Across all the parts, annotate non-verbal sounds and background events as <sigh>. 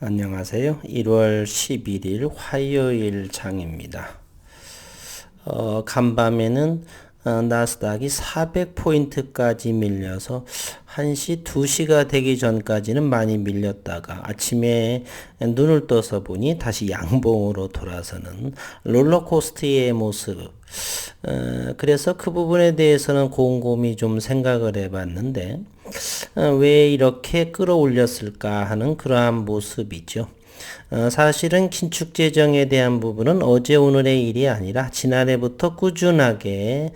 안녕하세요. 1월 11일 화요일 장입니다. 어, 간밤에는 어, 나스닥이 400포인트까지 밀려서 1시, 2시가 되기 전까지는 많이 밀렸다가 아침에 눈을 떠서 보니 다시 양봉으로 돌아서는 롤러코스터의 모습. 어, 그래서 그 부분에 대해서는 곰곰이 좀 생각을 해봤는데, 어, 왜 이렇게 끌어올렸을까 하는 그러한 모습이죠. 어, 사실은 긴축 재정에 대한 부분은 어제 오늘의 일이 아니라 지난해부터 꾸준하게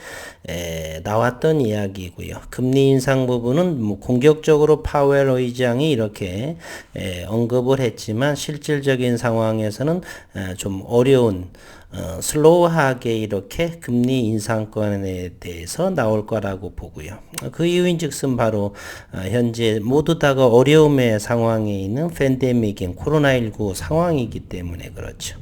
에, 나왔던 이야기고요. 금리 인상 부분은 뭐 공격적으로 파웰 의장이 이렇게 에, 언급을 했지만 실질적인 상황에서는 에, 좀 어려운 어, 슬로우하게 이렇게 금리 인상권에 대해서 나올 거라고 보고요. 그 이유인 즉슨 바로 어, 현재 모두 다가 어려움의 상황에 있는 팬데믹인 코로나19 상황이기 때문에 그렇죠.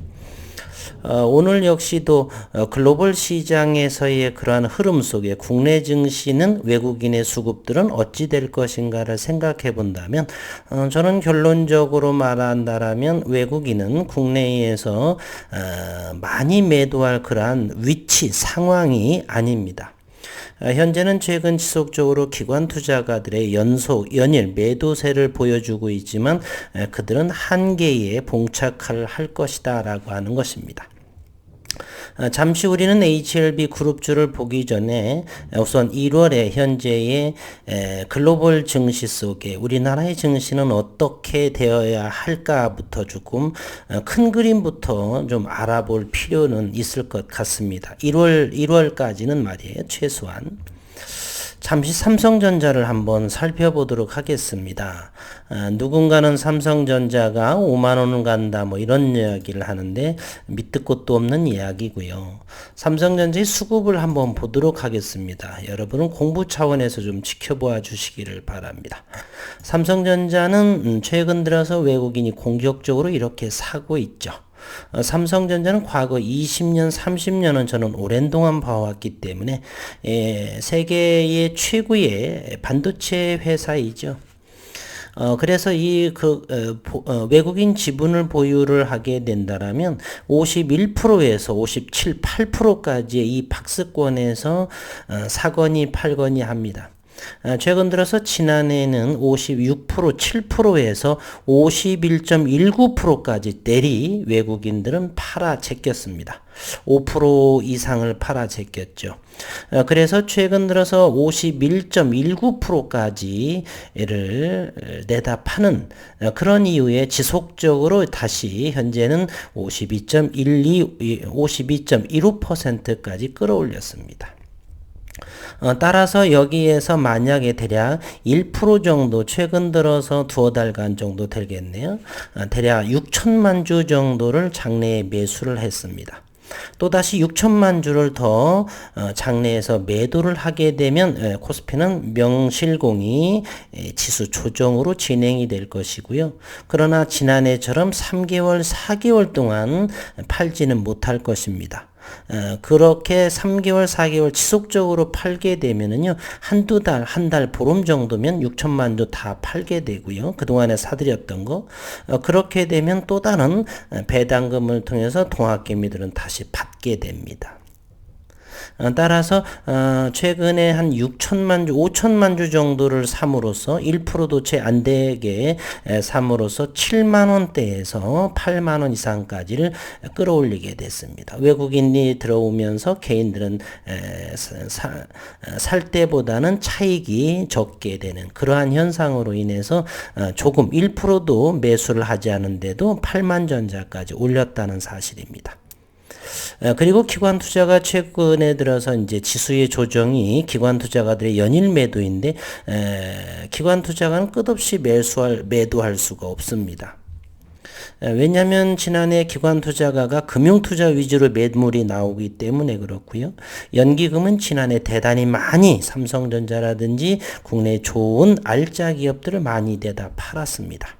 어, 오늘 역시도 어, 글로벌 시장에서의 그러한 흐름 속에 국내 증시는 외국인의 수급들은 어찌 될 것인가를 생각해 본다면 어, 저는 결론적으로 말한다라면 외국인은 국내에서 어, 많이 매도할 그러한 위치 상황이 아닙니다. 어, 현재는 최근 지속적으로 기관 투자가들의 연속 연일 매도세를 보여주고 있지만 그들은 한계에 봉착할 것이다라고 하는 것입니다. 어, 잠시 우리는 HLB 그룹주를 보기 전에 우선 1월에 현재의 글로벌 증시 속에 우리나라의 증시는 어떻게 되어야 할까부터 조금 어, 큰 그림부터 좀 알아볼 필요는 있을 것 같습니다. 1월 1월까지는 말이에요. 최소한. 잠시 삼성전자를 한번 살펴보도록 하겠습니다. 아, 누군가는 삼성전자가 5만 원 간다 뭐 이런 이야기를 하는데 밑도 끝도 없는 이야기고요. 삼성전자의 수급을 한번 보도록 하겠습니다. 여러분은 공부 차원에서 좀 지켜보아 주시기를 바랍니다. 삼성전자는 음, 최근 들어서 외국인이 공격적으로 이렇게 사고 있죠. 어, 삼성전자는 과거 20년, 30년은 저는 오랜 동안 봐왔기 때문에 예, 세계의 최고의 반도체 회사이죠. 어, 그래서 이, 그, 어, 어, 외국인 지분을 보유를 하게 된다라면 51%에서 57, 8%까지의 이 박스권에서 어, 사거니 팔거니 합니다. 아, 최근 들어서 지난해에는 56% 7%에서 51.19%까지 내리 외국인들은 팔아 제꼈습니다. 5% 이상을 팔아 제꼈죠. 아, 그래서 최근 들어서 51.19%까지를 내다 파는 아, 그런 이유에 지속적으로 다시 현재는 52.12, 52.15%까지 끌어올렸습니다. 어, 따라서 여기에서 만약에 대략 1% 정도 최근 들어서 두어 달간 정도 되겠네요. 어, 대략 6천만 주 정도를 장내에 매수를 했습니다. 또다시 6천만 주를 더 어, 장내에서 매도를 하게 되면 코스피는 명실공히 지수 조정으로 진행이 될 것이고요. 그러나 지난해처럼 3개월, 4개월 동안 팔지는 못할 것입니다. 어, 그렇게 3개월, 4개월 지속적으로 팔게 되면은요, 한두 달, 한 달, 보름 정도면 6천만 도다 팔게 되고요. 그동안에 사들였던 거. 어, 그렇게 되면 또 다른 배당금을 통해서 동학개미들은 다시 받게 됩니다. 어, 따라서 어, 최근에 한 6천만 주, 5천만 주 정도를 삼으로써 1%도 채 안 되게 삼으로써 7만 원대에서 8만 원 이상까지를 끌어올리게 됐습니다. 외국인이 들어오면서 개인들은 살 때보다는 차익이 적게 되는 그러한 현상으로 인해서 어, 조금 1%도 매수를 하지 않은데도 8만 전자까지 올렸다는 사실입니다. 어, 그리고 기관 투자가 최근에 들어서 이제 지수의 조정이 기관 투자가들의 연일 매도인데 기관 투자가는 끝없이 매수할 매도할 수가 없습니다. 왜냐하면 지난해 기관 투자가가 금융 투자 위주로 매물이 나오기 때문에 그렇고요. 연기금은 지난해 대단히 많이 삼성전자라든지 국내 좋은 알짜 기업들을 많이 대다 팔았습니다.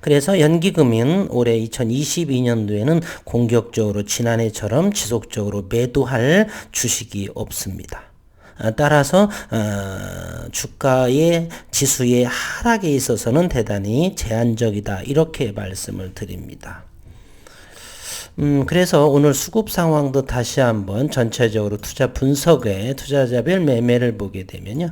그래서 연기금은 올해 2022년도에는 공격적으로 지난해처럼 지속적으로 매도할 주식이 없습니다. 어, 따라서 어, 주가의 지수의 하락에 있어서는 대단히 제한적이다. 이렇게 말씀을 드립니다. 음, 그래서 오늘 수급 상황도 다시 한번 전체적으로 투자 분석에 투자자별 매매를 보게 되면요.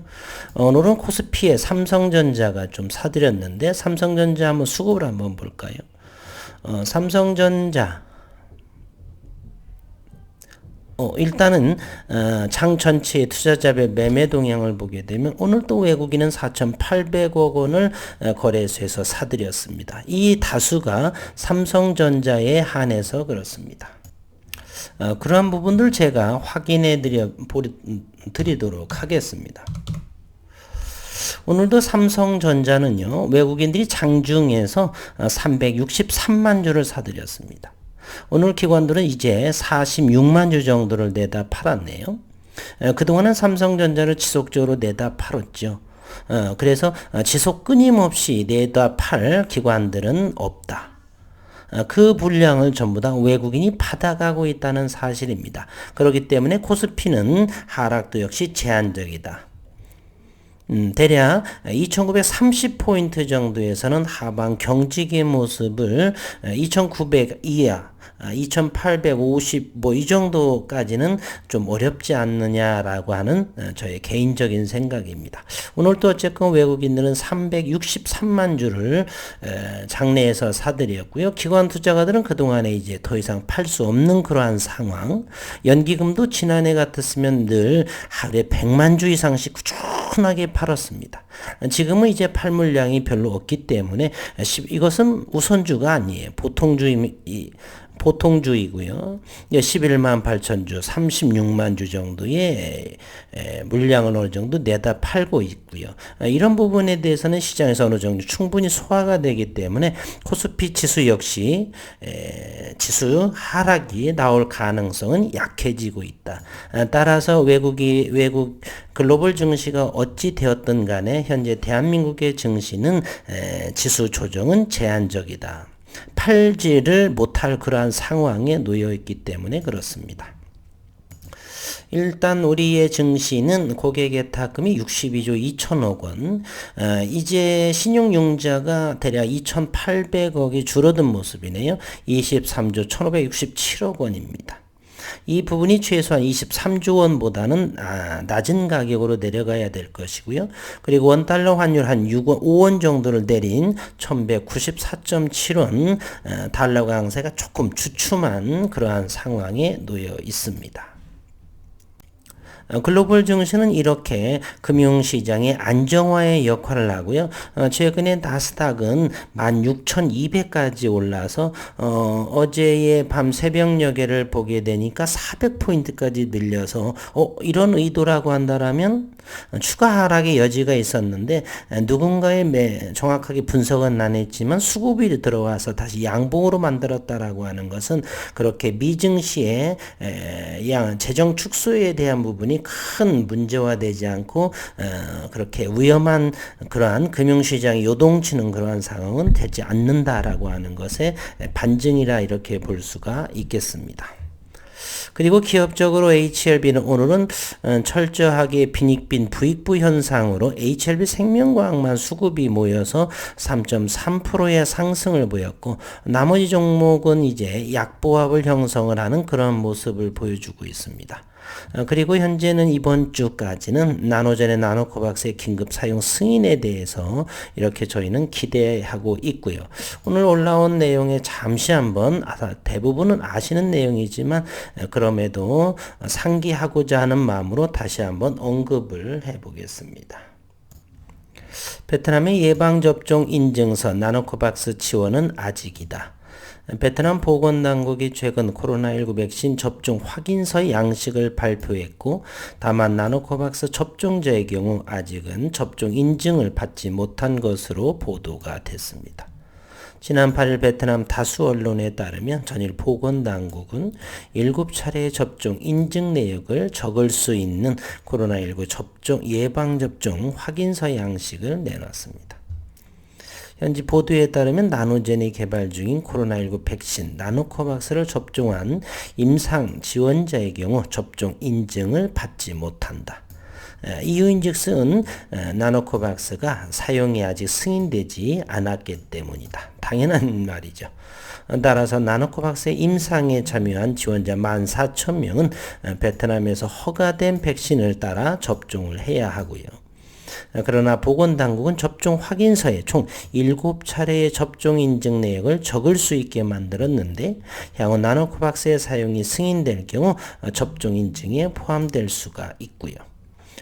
오늘은 코스피에 삼성전자가 좀 사들였는데 삼성전자 한번 수급을 한번 볼까요? 어, 삼성전자 어, 일단은 어, 장 전체의 투자자별 매매 동향을 보게 되면 오늘 또 외국인은 4,800억 원을 어, 거래소에서 사들였습니다. 이 다수가 삼성전자에 한해서 그렇습니다. 어, 그러한 부분들 제가 확인해 드려 드리도록 하겠습니다. 오늘도 삼성전자는요 외국인들이 장중에서 363만 주를 사들였습니다. 오늘 기관들은 이제 46만 주 정도를 내다 팔았네요. 그동안은 삼성전자를 지속적으로 내다 팔았죠. 어, 그래서 지속 끊임없이 내다 팔 기관들은 없다. 어, 그 분량을 전부 다 외국인이 받아가고 있다는 사실입니다. 그렇기 때문에 코스피는 하락도 역시 제한적이다. 음, 대략 2930포인트 정도에서는 하방 경직의 모습을 2900 이하 2850 뭐 이 정도까지는 좀 어렵지 않느냐라고 하는 어, 저의 개인적인 생각입니다. 오늘 또 어쨌건 외국인들은 363만 주를 장내에서 사들였고요. 기관 투자가들은 그동안에 이제 더 이상 팔 수 없는 그러한 상황. 연기금도 지난해 같았으면 늘 하루에 100만 주 이상씩 꾸준하게 팔았습니다. 지금은 이제 팔 물량이 별로 없기 때문에 이것은 우선주가 아니에요. 보통주의 보통주이고요. 11만 8천 주, 36만 주 정도의 물량을 어느 정도 내다 팔고 있고요. 아, 이런 부분에 대해서는 시장에서 어느 정도 충분히 소화가 되기 때문에 코스피 지수 역시 지수 하락이 나올 가능성은 약해지고 있다. 아, 따라서 외국이 외국 글로벌 증시가 어찌 되었든 간에 현재 대한민국의 증시는 지수 조정은 제한적이다. 팔지를 못할 그러한 상황에 놓여 있기 때문에 그렇습니다. 일단 우리의 증시는 고객의탁금이 62조 2천억 원, 어, 이제 신용융자가 대략 2,800억이 줄어든 모습이네요. 23조 1,567억 원입니다. 이 부분이 최소한 23조 원보다는 아, 낮은 가격으로 내려가야 될 것이고요. 그리고 원달러 환율 한 6원, 5원 정도를 내린 1194.7원 어, 달러 강세가 조금 주춤한 그러한 상황에 놓여 있습니다. 어, 글로벌 증시는 이렇게 금융시장의 안정화의 역할을 하고요. 어, 최근에 나스닥은 16,200까지 올라서 어, 어제의 밤 새벽녘에를 보게 되니까 400포인트까지 늘려서 어, 이런 의도라고 한다라면 추가 하락의 여지가 있었는데 누군가의 매, 정확하게 분석은 안 했지만 수급이 들어와서 다시 양봉으로 만들었다라고 하는 것은 그렇게 미증시의 에, 양 재정 축소에 대한 부분이 부분이 큰 문제화되지 않고 어, 그렇게 위험한 그러한 금융시장이 요동치는 그러한 상황은 되지 않는다라고 하는 것의 반증이라 이렇게 볼 수가 있겠습니다. 그리고 기업적으로 HLB는 오늘은 어, 철저하게 빈익빈 부익부 현상으로 HLB 생명과학만 수급이 모여서 3.3%의 상승을 보였고 나머지 종목은 이제 약보합을 형성을 하는 그런 모습을 보여주고 있습니다. 어, 그리고 현재는 이번 주까지는 나노젠의 나노코박스의 긴급 사용 승인에 대해서 이렇게 저희는 기대하고 있고요. 오늘 올라온 내용에 잠시 한번 대부분은 아시는 내용이지만 어, 그럼에도 상기하고자 하는 마음으로 다시 한번 언급을 해보겠습니다. 베트남의 예방접종 인증서 나노코박스 지원은 아직이다. 베트남 보건당국이 최근 코로나19 백신 접종 확인서 양식을 발표했고 다만 나노코박스 접종자의 경우 아직은 접종 인증을 받지 못한 것으로 보도가 됐습니다. 지난 8일 베트남 다수 언론에 따르면 전일 보건당국은 7차례 접종 인증 내역을 적을 수 있는 코로나19 접종 예방접종 확인서 양식을 내놨습니다. 현지 보도에 따르면 나노젠이 개발 중인 코로나19 백신 나노코박스를 접종한 임상 지원자의 경우 접종 인증을 받지 못한다. 에, 이유인즉슨 에, 나노코박스가 사용이 아직 승인되지 않았기 때문이다. 당연한 <laughs> 말이죠. 따라서 나노코박스의 임상에 참여한 지원자 14,000명은 베트남에서 허가된 백신을 따라 접종을 해야 하고요. 그러나 보건당국은 접종 확인서에 총 7차례의 접종 인증 내역을 적을 수 있게 만들었는데 향후 나노코박스의 사용이 승인될 경우 접종 인증에 포함될 수가 있고요.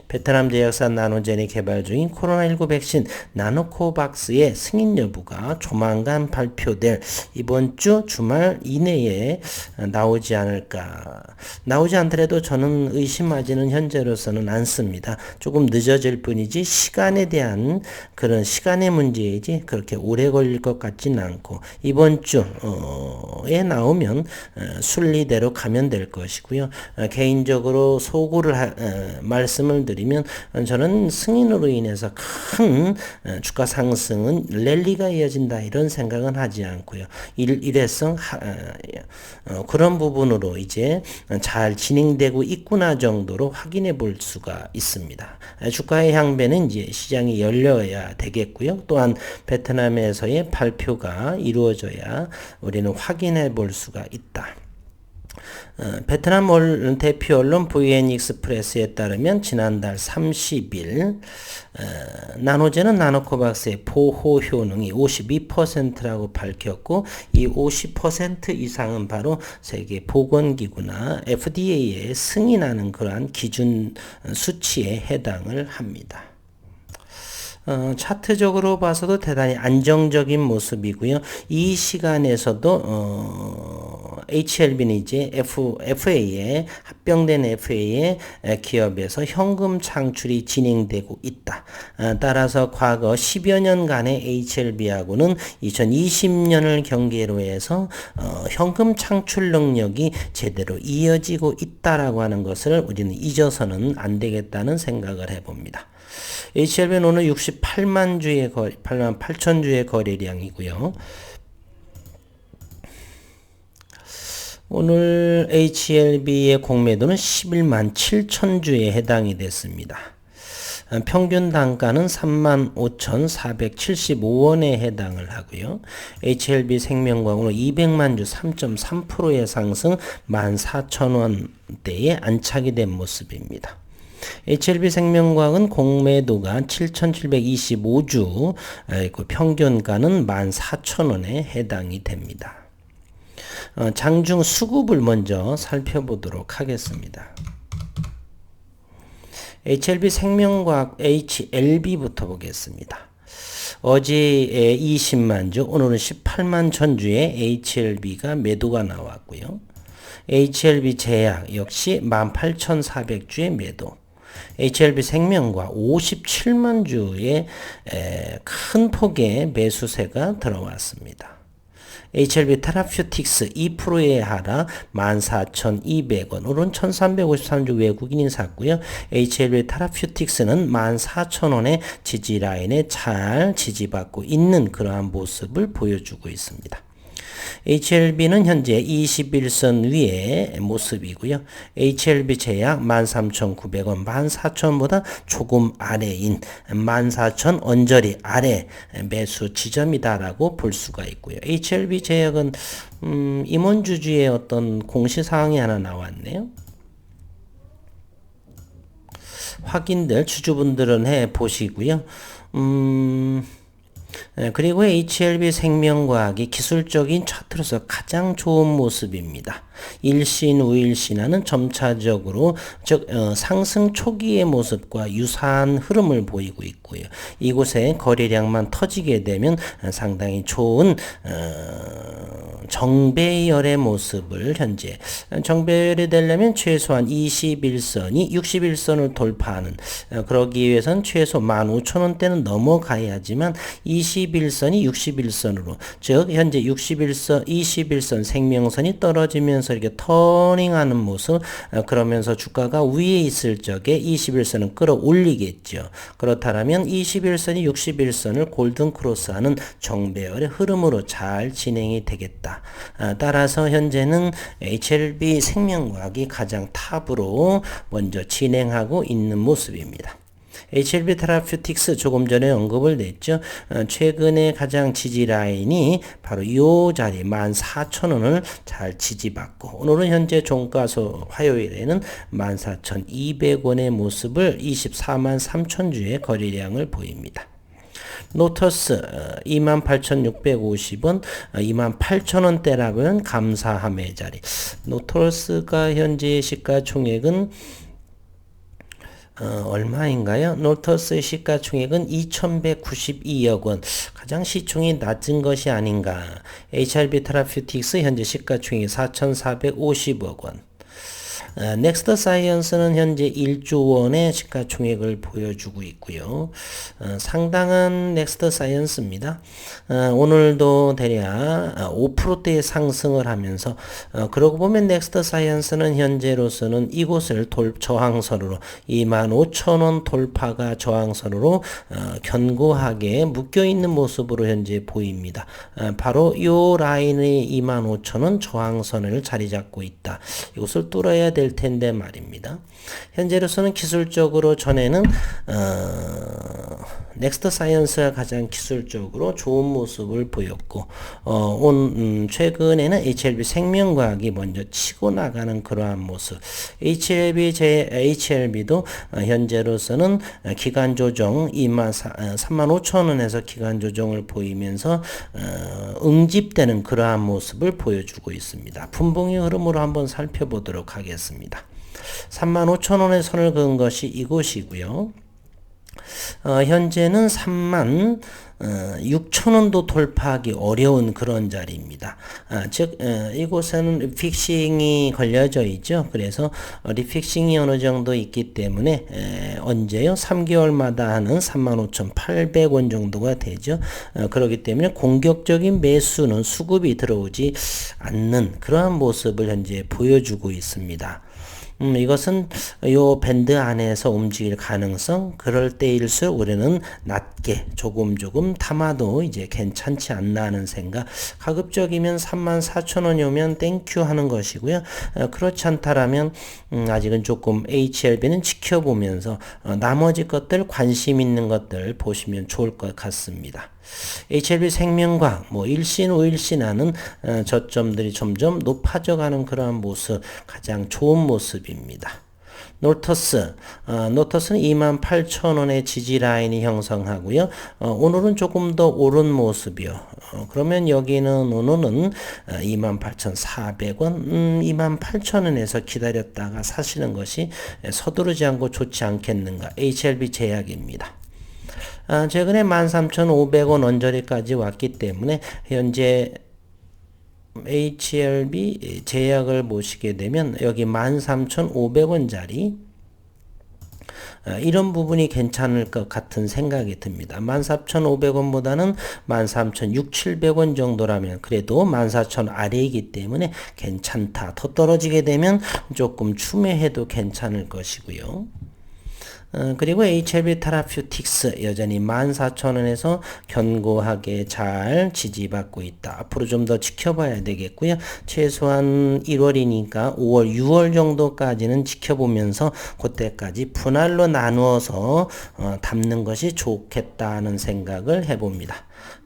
베트남 제약사 나노젠이 개발 중인 코로나19 백신 나노코박스의 승인 여부가 조만간 발표될 이번 주 주말 이내에 나오지 않을까. 나오지 않더라도 저는 의심하지는 현재로서는 않습니다. 조금 늦어질 뿐이지 시간에 대한 그런 시간의 문제이지 그렇게 오래 걸릴 것 같지는 않고 이번 주에 나오면 어, 순리대로 가면 될 것이고요. 어, 개인적으로 소구를 어, 말씀을 드리면 저는 승인으로 인해서 큰 어, 주가 상승은 랠리가 이어진다 이런 생각은 하지 않고요. 일, 일회성 하, 어, 어, 그런 부분으로 이제 잘 진행되고 있구나 정도로 확인해 볼 수가 있습니다. 주가의 향배는 이제 시장이 열려야 되겠고요. 또한 베트남에서의 발표가 이루어져야 우리는 확인해 볼 수가 있다. 어, 베트남 대표 언론 VN 익스프레스에 따르면 지난달 30일 어, 나노제는 나노코박스의 보호 효능이 52%라고 밝혔고 이 50% 이상은 바로 세계 보건기구나 FDA에 승인하는 그러한 기준 수치에 해당을 합니다. 어, 차트적으로 봐서도 대단히 안정적인 모습이고요. 이 시간에서도 어, HLB는 이제 F, FA에 합병된 FA의 기업에서 현금 창출이 진행되고 있다. 어, 따라서 과거 10여 년간의 HLB하고는 2020년을 경계로 해서 어, 현금 창출 능력이 제대로 이어지고 있다라고 하는 것을 우리는 잊어서는 안 되겠다는 생각을 해봅니다. HLB는 오늘 68만 주의 거리, 8만 8천 주의 거래량이고요. 오늘 HLB의 공매도는 11만 7천 주에 해당이 됐습니다. 평균 단가는 35,475원에 해당을 하고요. HLB 생명광으로 200만 주 3.3%의 상승 14,000원대에 안착이 된 모습입니다. HLB 생명과학은 공매도가 7,725주, 그 평균가는 14,000원에 해당이 됩니다. 어, 장중 수급을 먼저 살펴보도록 하겠습니다. HLB 생명과학 HLB부터 보겠습니다. 어제에 20만 주, 오늘은 18만 천주의 HLB가 매도가 나왔고요. HLB 제약 역시 18,400주의 매도. HLB 생명과 57만 주의 큰 폭의 매수세가 들어왔습니다. HLB 테라퓨틱스 2%의 하락 14,200원 오른 1,353주 외국인이 샀고요. HLB 테라퓨틱스는 14,000원의 지지 라인에 잘 지지받고 있는 그러한 모습을 보여주고 있습니다. HLB는 현재 21선 위의 모습이고요. HLB 제약 13,900원, 14,000원보다 조금 아래인 14,000 언저리 아래 매수 지점이다라고 볼 수가 있고요. HLB 제약은 음, 임원주주의 어떤 공시사항이 하나 나왔네요. 확인들 주주분들은 해 보시고요. 음, 예, 그리고 HLB 생명과학이 기술적인 차트로서 가장 좋은 모습입니다. 일신, 우일신화는 점차적으로 즉 어, 상승 초기의 모습과 유사한 흐름을 보이고 있고요. 이곳에 거래량만 터지게 되면 상당히 좋은 어, 정배열의 모습을 현재 정배열이 되려면 최소한 21선이 61선을 돌파하는 어, 그러기 위해선 최소 15,000원대는 넘어가야지만 2 21선이 61선으로 즉 현재 61선 21선 생명선이 떨어지면서 이렇게 터닝하는 모습 어, 그러면서 주가가 위에 있을 적에 21선은 끌어올리겠죠. 그렇다면 21선이 61선을 골든 크로스하는 정배열의 흐름으로 잘 진행이 되겠다. 아, 따라서 현재는 HLB 생명과학이 가장 탑으로 먼저 진행하고 있는 모습입니다. HLB 테라퓨틱스 조금 전에 언급을 냈죠. 어, 최근에 가장 지지 라인이 바로 이 자리 14,000원을 잘 지지받고 오늘은 현재 종가소 화요일에는 14,200원의 모습을 24만 3천 주의 거래량을 보입니다. 노터스 28,650원, 28,000원대라고는 감사함의 자리. 노터스가 현재 시가총액은 어, 얼마인가요? 노터스의 시가총액은 2,192억 원. 가장 시총이 낮은 것이 아닌가. HRB 테라퓨틱스 현재 시가총액 4,450억 원. 넥스트 사이언스는 현재 1조 원의 시가총액을 보여주고 있고요. 어, 상당한 넥스트 사이언스입니다. 어, 오늘도 대략 5%대의 상승을 하면서 어, 그러고 보면 넥스트 사이언스는 현재로서는 이곳을 돌, 저항선으로 25,000원 돌파가 저항선으로 견고하게 묶여 있는 모습으로 현재 보입니다. 바로 이 라인의 25,000원 저항선을 자리 잡고 있다. 이것을 뚫어야 될될 텐데 말입니다. 현재로서는 기술적으로 전에는 어, 넥스트 사이언스가 가장 기술적으로 좋은 모습을 보였고 어, 온 음, 최근에는 HLB 생명과학이 먼저 치고 나가는 그러한 모습. HLB 제 HLB도 어, 현재로서는 기간 조정 2만 3만 5천 원에서 기간 조정을 보이면서 어, 응집되는 그러한 모습을 보여주고 있습니다. 분봉의 흐름으로 한번 살펴보도록 하겠습니다. 3만 5천 원의 선을 그은 것이 이곳이고요. 어, 현재는 3만 어, 6천원도 돌파하기 어려운 그런 자리입니다. 아, 즉 어, 이곳에는 리픽싱이 걸려져 있죠. 그래서 어, 리픽싱이 어느 정도 있기 때문에 에, 언제요? 3개월마다 하는 35,800원 정도가 되죠. 어, 그렇기 때문에 공격적인 매수는 수급이 들어오지 않는 그러한 모습을 현재 보여주고 있습니다. 음, 이것은 요 밴드 안에서 움직일 가능성 그럴 때일수록 우리는 낮게 조금 조금 담아도 이제 괜찮지 않나 하는 생각 가급적이면 3만 4천 원이 오면 땡큐 하는 것이고요 어, 그렇지 않다라면 음, 아직은 조금 HLB는 지켜보면서 어, 나머지 것들 관심 있는 것들 보시면 좋을 것 같습니다. HLB 생명과학, 뭐 일신, 우일신하는 어, 저점들이 점점 높아져 가는 그러한 모습, 가장 좋은 모습입니다. 노터스, 어, 노터스는 28,000원의 지지 라인이 형성하고요. 어, 오늘은 조금 더 오른 모습이요. 어, 그러면 여기는 오늘은 28,400원, 어, 음, 28,000원에서 기다렸다가 사시는 것이 서두르지 않고 좋지 않겠는가. HLB 제약입니다. 아, 최근에 13,500원 언저리까지 왔기 때문에 현재 HLB 제약을 보시게 되면 여기 13,500원짜리 아, 이런 부분이 괜찮을 것 같은 생각이 듭니다. 14,500원보다는 13,600원 정도라면 그래도 14,000 아래이기 때문에 괜찮다. 더 떨어지게 되면 조금 추매해도 괜찮을 것이고요. 어, 그리고 HLB 테라퓨틱스 여전히 14,000원에서 견고하게 잘 지지받고 있다. 앞으로 좀 더 지켜봐야 되겠고요. 최소한 1월이니까 5월, 6월 정도까지는 지켜보면서 그때까지 분할로 나누어서 어, 담는 것이 좋겠다는 생각을 해봅니다.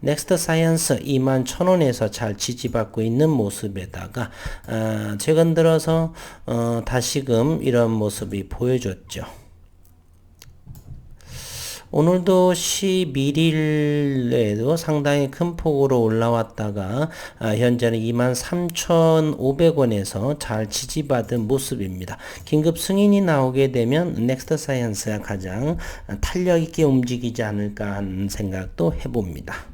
넥스트 사이언스 2만 1000원에서 잘 지지받고 있는 모습에다가 어, 최근 들어서 어, 다시금 이런 모습이 보여줬죠. 오늘도 11일에도 상당히 큰 폭으로 올라왔다가 아, 현재는 23,500원에서 잘 지지받은 모습입니다. 긴급 승인이 나오게 되면 넥스트 사이언스가 가장 탄력 있게 움직이지 않을까 하는 생각도 해봅니다.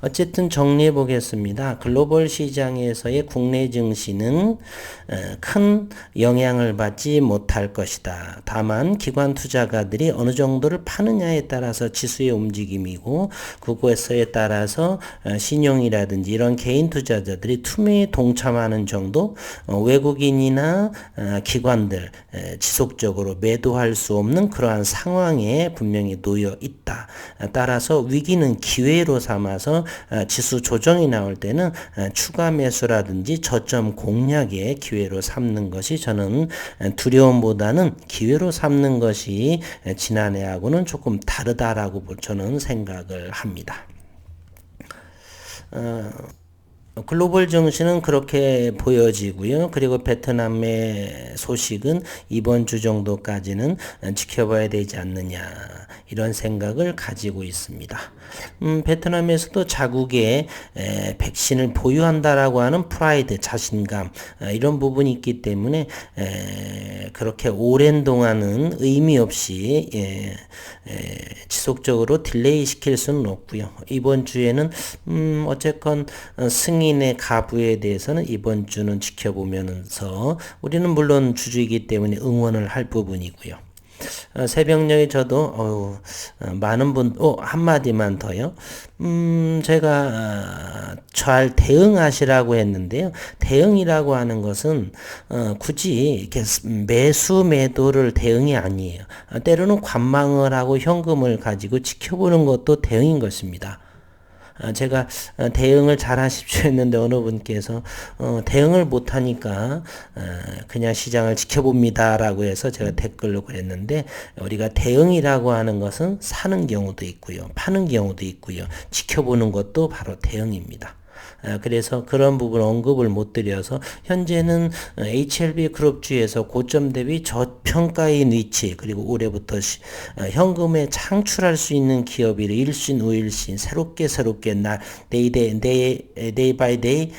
어쨌든 정리해 보겠습니다. 글로벌 시장에서의 국내 증시는 어, 큰 영향을 받지 못할 것이다. 다만 기관 투자가들이 어느 정도를 파느냐에 따라서 지수의 움직임이고 그것에 따라서 어, 신용이라든지 이런 개인 투자자들이 투매에 동참하는 정도 어, 외국인이나 기관들 지속적으로 매도할 수 없는 그러한 상황에 분명히 놓여 있다. 따라서 위기는 기회로 삼 아서 어, 지수 조정이 나올 때는 어, 추가 매수라든지 저점 공략의 기회로 삼는 것이 저는 어, 두려움보다는 기회로 삼는 것이 지난해하고는 조금 다르다라고 저는 생각을 합니다. 어, 글로벌 정신은 그렇게 보여지고요. 그리고 베트남의 소식은 이번 주 정도까지는 지켜봐야 되지 않느냐 이런 생각을 가지고 있습니다. 음, 베트남에서도 자국의 에, 백신을 보유한다라고 하는 프라이드, 자신감 에, 이런 부분이 있기 때문에 에, 그렇게 오랜 동안은 의미 없이 예, 에, 지속적으로 딜레이 시킬 수는 없고요. 이번 주에는 음, 어쨌건 어, 승인 의 가부에 대해서는 이번 주는 지켜보면서 우리는 물론 주주이기 때문에 응원을 할 부분이고요. 어, 새벽녘에 저도 어 많은 분, 어, 한마디만 더요. 음, 제가 어, 잘 대응하시라고 했는데요. 대응이라고 하는 것은 어, 굳이 이렇게 매수 매도를 대응이 아니에요. 어, 때로는 관망을 하고 현금을 가지고 지켜보는 것도 대응인 것입니다. 아, 제가 어, 대응을 잘 하십시오 했는데 어느 분께서 어, 대응을 못하니까 어, 그냥 시장을 지켜봅니다 라고 해서 제가 댓글로 그랬는데 우리가 대응이라고 하는 것은 사는 경우도 있고요. 파는 경우도 있고요. 지켜보는 것도 바로 대응입니다. 아, 그래서 그런 부분 언급을 못 드려서 현재는 HLB 그룹주에서 고점 대비 저평가인 위치 그리고 올해부터 어, 현금에 창출할 수 있는 기업이 일신 우일신 새롭게 새롭게 날 데이 데이 데이 데이 바이 데이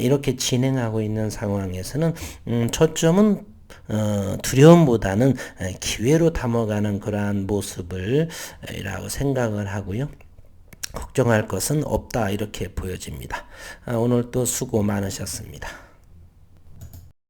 이렇게 진행하고 있는 상황에서는 음, 초점은 어, 두려움보다는 기회로 담아가는 그러한 모습을 이라고 생각을 하고요. 걱정할 것은 없다 이렇게 보여집니다. 아, 오늘 또 수고 많으셨습니다.